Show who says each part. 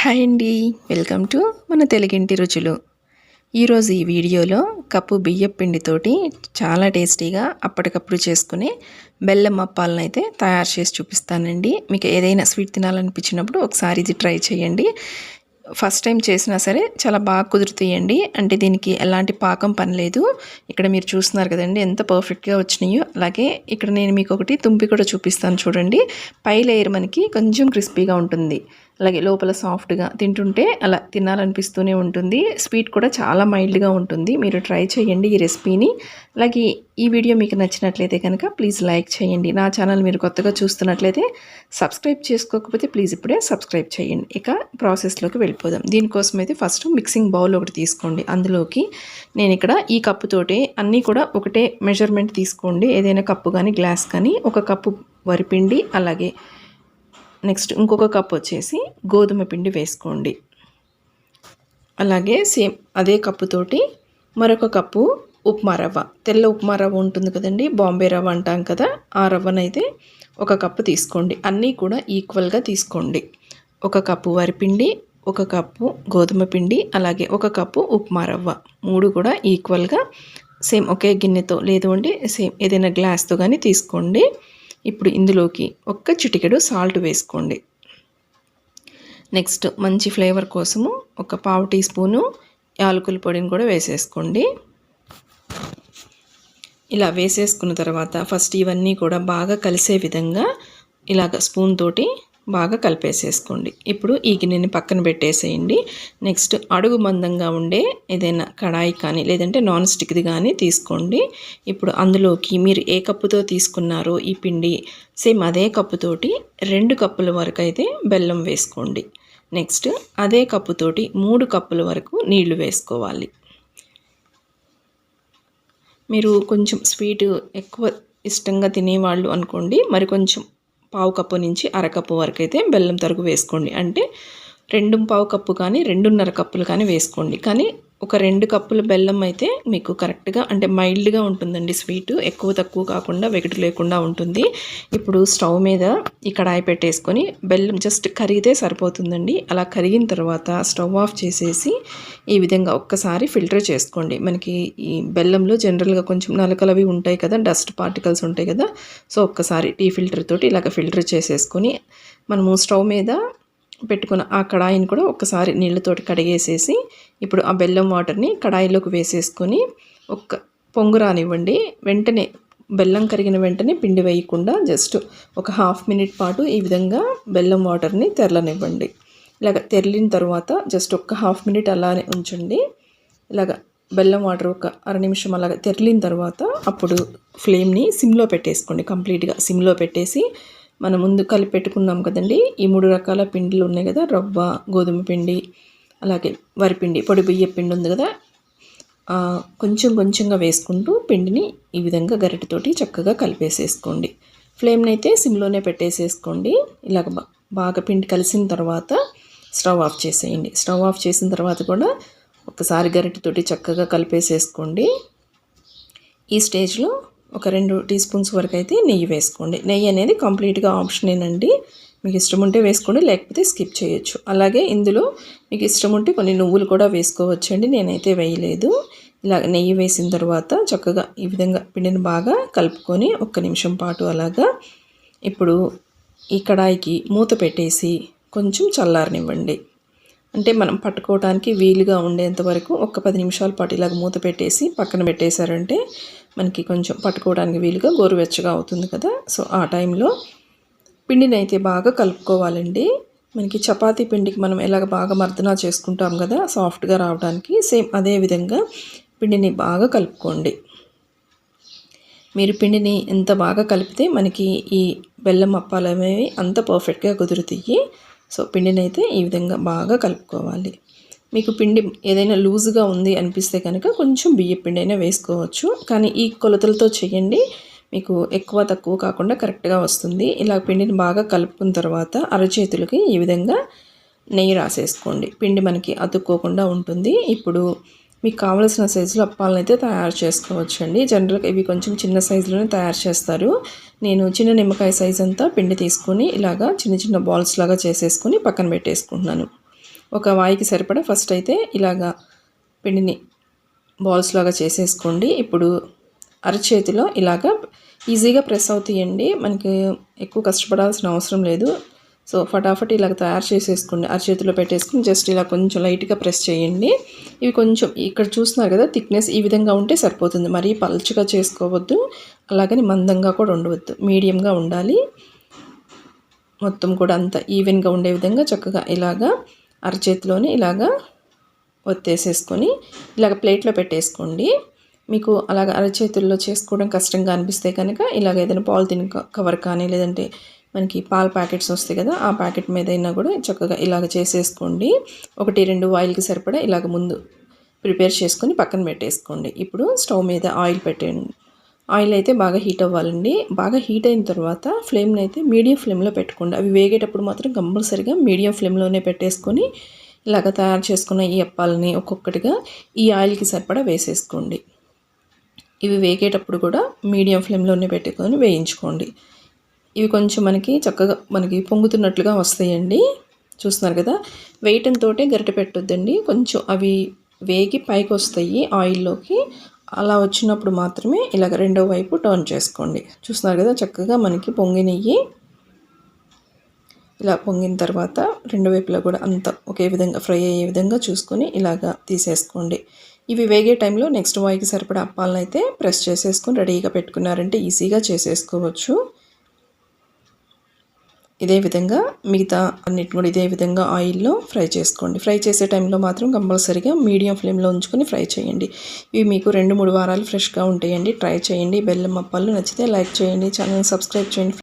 Speaker 1: Hi అండి. Welcome to మన తెలుగింటి రుచులు. ఈరోజు ఈ వీడియోలో కప్పు బియ్యం పిండితోటి చాలా టేస్టీగా అప్పటికప్పుడు చేసుకునే బెల్లం అప్పాలను అయితే తయారు చేసి చూపిస్తానండి. మీకు ఏదైనా స్వీట్ తినాలనిపించినప్పుడు ఒకసారి ఇది ట్రై చేయండి. ఫస్ట్ టైం చేసినా సరే చాలా బాగా కుదురుతాయండి. అంటే దీనికి ఎలాంటి పాకం పని లేదు. ఇక్కడ మీరు చూస్తున్నారు కదండి ఎంత పర్ఫెక్ట్గా వచ్చినాయో. అలాగే ఇక్కడ నేను మీకు ఒకటి తుంపి కూడా చూపిస్తాను చూడండి. పై లేయర్ మనకి కొంచెం క్రిస్పీగా ఉంటుంది. అలాగే లోపల సాఫ్ట్గా తింటుంటే అలా తినాలనిపిస్తూనే ఉంటుంది. స్వీట్ కూడా చాలా మైల్డ్గా ఉంటుంది. మీరు ట్రై చేయండి ఈ రెసిపీని. అలాగే ఈ వీడియో మీకు నచ్చినట్లయితే కనుక ప్లీజ్ లైక్ చేయండి. నా ఛానల్ మీరు కొత్తగా చూస్తున్నట్లయితే సబ్స్క్రైబ్ చేసుకోకపోతే ప్లీజ్ ఇప్పుడే సబ్స్క్రైబ్ చేయండి. ఇక ప్రాసెస్లోకి వెళ్ళిపోదాం. దీనికోసం అయితే ఫస్ట్ మిక్సింగ్ బౌల్ ఒకటి తీసుకోండి. అందులోకి నేను ఇక్కడ ఈ కప్పుతోటే అన్నీ కూడా ఒకటే మెజర్మెంట్ తీసుకోండి. ఏదైనా కప్పు కానీ గ్లాస్ కానీ ఒక కప్పు వరిపిండి అలాగే నెక్స్ట్ ఇంకొక కప్ వచ్చేసి గోధుమ పిండి వేసుకోండి. అలాగే సేమ్ అదే కప్పుతోటి మరొక కప్పు ఉప్మా రవ్వ. తెల్ల ఉప్మా రవ్వ ఉంటుంది కదండి బాంబే రవ్వ అంటాం కదా ఆ రవ్వనైతే ఒక కప్పు తీసుకోండి. అన్నీ కూడా ఈక్వల్గా తీసుకోండి. ఒక కప్పు వరిపిండి ఒక కప్పు గోధుమ పిండి అలాగే ఒక కప్పు ఉప్మా రవ్వ. మూడు కూడా ఈక్వల్గా సేమ్ ఒకే గిన్నెతో లేదు అంటే సేమ్ ఏదైనా గ్లాస్తో కానీ తీసుకోండి. ఇప్పుడు ఇందులోకి ఒక్క చిటికెడు సాల్ట్ వేసుకోండి. నెక్స్ట్ మంచి ఫ్లేవర్ కోసము ఒక పావు టీ స్పూను యాలకుల పొడిని కూడా వేసేసుకోండి. ఇలా వేసేసుకున్న తర్వాత ఫస్ట్ ఇవన్నీ కూడా బాగా కలిసే విధంగా ఇలాగ స్పూన్ తోటి బాగా కలిపేసేసుకోండి. ఇప్పుడు ఈ గిన్నెని పక్కన పెట్టేసేయండి. నెక్స్ట్ అడుగు మందంగా ఉండే ఏదైనా కడాయి కానీ లేదంటే నాన్ స్టిక్ది కానీ తీసుకోండి. ఇప్పుడు అందులోకి మీరు ఏ కప్పుతో తీసుకున్నారో ఈ పిండి సేమ్ అదే కప్పుతోటి రెండు కప్పుల వరకు అయితే బెల్లం వేసుకోండి. నెక్స్ట్ అదే కప్పుతోటి మూడు కప్పుల వరకు నీళ్ళు వేసుకోవాలి. మీరు కొంచెం స్వీట్ ఎక్కువ ఇష్టంగా తినేవాళ్ళు అనుకోండి మరి కొంచెం పావు కప్పు నుంచి అరకప్పు వరకు అయితే బెల్లం తరుగు వేసుకోండి. అంటే రెండు పావు కప్పు కానీ రెండున్నర కప్పులు కానీ వేసుకోండి. కానీ ఒక రెండు కప్పుల బెల్లం అయితే మీకు కరెక్ట్గా అంటే మైల్డ్గా ఉంటుందండి స్వీటు. ఎక్కువ తక్కువ కాకుండా వెగటు లేకుండా ఉంటుంది. ఇప్పుడు స్టవ్ మీద ఈ కడాయి పెట్టేసుకొని బెల్లం జస్ట్ కరిగితే సరిపోతుందండి. అలా కరిగిన తర్వాత స్టవ్ ఆఫ్ చేసేసి ఈ విధంగా ఒక్కసారి ఫిల్టర్ చేసుకోండి. మనకి ఈ బెల్లంలో జనరల్గా కొంచెం నలకలవి ఉంటాయి కదా డస్ట్ పార్టికల్స్ ఉంటాయి కదా సో ఒక్కసారి టీ ఫిల్టర్ తోటి ఇలాగ ఫిల్టర్ చేసేసుకొని మనము స్టవ్ మీద పెట్టుకున్న ఆ కడాయిని కూడా ఒకసారి నీళ్ళతోటి కడిగేసేసి ఇప్పుడు ఆ బెల్లం వాటర్ని కడాయిలోకి వేసేసుకొని ఒక్క పొంగు రానివ్వండి. వెంటనే బెల్లం కరిగిన వెంటనే పిండి వేయకుండా జస్ట్ ఒక హాఫ్ మినిట్ పాటు ఈ విధంగా బెల్లం వాటర్ని తెరలనివ్వండి. ఇలాగ తెరలిన తర్వాత జస్ట్ ఒక్క హాఫ్ మినిట్ అలానే ఉంచండి. ఇలాగ బెల్లం వాటర్ ఒక అర నిమిషం అలాగ తెరలిన తర్వాత అప్పుడు ఫ్లేమ్ని సిమ్లో పెట్టేసుకోండి. కంప్లీట్గా సిమ్లో పెట్టేసి మనం ముందు కలిపి పెట్టుకున్నాం కదండి. ఈ మూడు రకాల పిండిలు ఉన్నాయి కదా. రవ్వ గోధుమ పిండి అలాగే వరిపిండి పొడి బియ్య పిండి ఉంది కదా. కొంచెం కొంచెంగా వేసుకుంటూ పిండిని ఈ విధంగా గరిటెతోటి చక్కగా కలిపేసేసుకోండి. ఫ్లేమ్ని అయితే సిమ్లోనే పెట్టేసేసుకోండి. ఇలాగ బాగా పిండి కలిసిన తర్వాత స్టవ్ ఆఫ్ చేసేయండి. స్టవ్ ఆఫ్ చేసిన తర్వాత కూడా ఒకసారి గరిటెతోటి చక్కగా కలిపేసేసుకోండి. ఈ స్టేజ్లో ఒక రెండు టీ స్పూన్స్ వరకు అయితే నెయ్యి వేసుకోండి. నెయ్యి అనేది కంప్లీట్గా ఆప్షనేనండి మీకు ఇష్టం ఉంటే వేసుకోండి లేకపోతే స్కిప్ చేయొచ్చు. అలాగే ఇందులో మీకు ఇష్టం ఉంటే కొన్ని నువ్వులు కూడా వేసుకోవచ్చండి నేనైతే వేయలేదు. ఇలా నెయ్యి వేసిన తర్వాత చక్కగా ఈ విధంగా పిండిని బాగా కలుపుకొని ఒక్క నిమిషం పాటు అలాగా ఇప్పుడు ఈ కడాయికి మూత పెట్టేసి కొంచెం చల్లారనివ్వండి. అంటే మనం పట్టుకోవడానికి వీలుగా ఉండేంత వరకు ఒక పది నిమిషాల పాటు ఇలాగ మూత పెట్టేసి పక్కన పెట్టేశారంటే మనకి కొంచెం పట్టుకోవడానికి వీలుగా గోరువెచ్చగా అవుతుంది కదా. సో ఆ టైంలో పిండిని అయితే బాగా కలుపుకోవాలండి. మనకి చపాతీ పిండికి మనం ఎలాగ బాగా మర్దనా చేసుకుంటాం కదా సాఫ్ట్గా రావడానికి సేమ్ అదే విధంగా పిండిని బాగా కలుపుకోండి. మీరు పిండిని ఎంత బాగా కలిపితే మనకి ఈ బెల్లం అప్పాలు అనేవి అంత పర్ఫెక్ట్గా కుదురుతాయి. సో పిండిని అయితే ఈ విధంగా బాగా కలుపుకోవాలి. మీకు పిండి ఏదైనా లూజ్గా ఉంది అనిపిస్తే కనుక కొంచెం బియ్య పిండి అయినా వేసుకోవచ్చు. కానీ ఈ కొలతలతో చేయండి. మీకు ఎక్కువ తక్కువ కాకుండా కరెక్ట్గా వస్తుంది. ఇలా పిండిని బాగా కలుపుకున్న తర్వాత అరచేతులకి ఈ విధంగా నెయ్యి రాసేసుకోండి. పిండి మనకి అతుక్కోకుండా ఉంటుంది. ఇప్పుడు మీకు కావలసిన సైజులో అప్పాలను అయితే తయారు చేసుకోవచ్చు అండి జనరల్గా ఇవి కొంచెం చిన్న సైజులోనే తయారు చేస్తారు. నేను చిన్న నిమ్మకాయ సైజ్ అంతా పిండి తీసుకొని ఇలాగా చిన్న చిన్న బాల్స్ లాగా చేసేసుకొని పక్కన పెట్టేసుకుంటున్నాను. ఒక వాయికి సరిపడా ఫస్ట్ అయితే ఇలాగా పిండిని బాల్స్ లాగా చేసేసుకోండి. ఇప్పుడు అరచేతిలో ఇలాగా ఈజీగా ప్రెస్ అవుతాయండి. మనకి ఎక్కువ కష్టపడాల్సిన అవసరం లేదు. సో ఫటాఫట్ ఇలాగ తయారు చేసేసుకోండి. అరచేతిలో పెట్టేసుకుని జస్ట్ ఇలా కొంచెం లైట్గా ప్రెస్ చేయండి. ఇవి కొంచెం ఇక్కడ చూస్తున్నారు కదా థిక్నెస్ ఈ విధంగా ఉంటే సరిపోతుంది. మరీ పల్చగా చేసుకోవద్దు. అలాగని మందంగా కూడా ఉండవద్దు. మీడియంగా ఉండాలి. మొత్తం కూడా అంత ఈవెన్గా ఉండే విధంగా చక్కగా ఇలాగా అరచేతిలోనే ఇలాగా ఒత్తేసేసుకొని ఇలాగ ప్లేట్లో పెట్టేసుకోండి. మీకు అలాగ అరచేతుల్లో చేసుకోవడం కష్టంగా అనిపిస్తే కనుక ఇలాగ ఏదైనా పాలిథిన్ కవర్ కానీ లేదంటే మనకి పాల ప్యాకెట్స్ వస్తాయి కదా ఆ ప్యాకెట్ మీద అయినా కూడా చక్కగా ఇలాగ చేసేసుకోండి. ఒకటి రెండు ఆయిల్కి సరిపడా ఇలాగ ముందు ప్రిపేర్ చేసుకొని పక్కన పెట్టేసుకోండి. ఇప్పుడు స్టవ్ మీద ఆయిల్ పెట్టండి ఆయిల్ అయితే బాగా హీట్ అవ్వాలండి. బాగా హీట్ అయిన తర్వాత ఫ్లేమ్ని అయితే మీడియం ఫ్లేమ్లో పెట్టుకోండి. అవి వేగేటప్పుడు మాత్రం కంపల్సరిగా మీడియం ఫ్లేమ్లోనే పెట్టేసుకొని ఇలాగ తయారు చేసుకున్న ఈ అప్పాలని ఒక్కొక్కటిగా ఈ ఆయిల్కి సరిపడా వేసేసుకోండి. ఇవి వేగేటప్పుడు కూడా మీడియం ఫ్లేమ్లోనే పెట్టుకొని వేయించుకోండి. ఇవి కొంచెం మనకి చక్కగా మనకి పొంగుతున్నట్లుగా వస్తాయండి. చూస్తున్నారు కదా? వేయటంతో గరిట పెట్టొద్దండి. కొంచెం అవి వేగి పైకి వస్తాయి ఆయిల్లోకి. అలా వచ్చినప్పుడు మాత్రమే ఇలాగ రెండో వైపు టర్న్ చేసుకోండి. చూస్తున్నారు కదా చక్కగా మనకి పొంగినయ్యి ఇలా పొంగిన తర్వాత రెండు వైపులా కూడా అంత ఒకే విధంగా ఫ్రై అయ్యే విధంగా చూసుకొని ఇలాగా తీసేసుకోండి. ఇవి వేగే టైంలో నెక్స్ట్ వాయికి సరిపడా అప్పాలను అయితే ప్రెస్ చేసేసుకొని రెడీగా పెట్టుకున్నారంటే ఈజీగా చేసేసుకోవచ్చు. ఇదే విధంగా మిగతా అన్నిటిని కూడా ఇదే విధంగా ఆయిల్లో ఫ్రై చేసుకోండి. ఫ్రై చేసే టైంలో మాత్రం కంపల్సరీగా మీడియం ఫ్లేమ్లో ఉంచుకొని ఫ్రై చేయండి. ఇవి మీకు రెండు మూడు వారాలు ఫ్రెష్గా ఉంటాయండి. ట్రై చేయండి. బెల్లం అప్పాలు నచ్చితే లైక్ చేయండి. ఛానల్ సబ్స్క్రైబ్ చేయండి.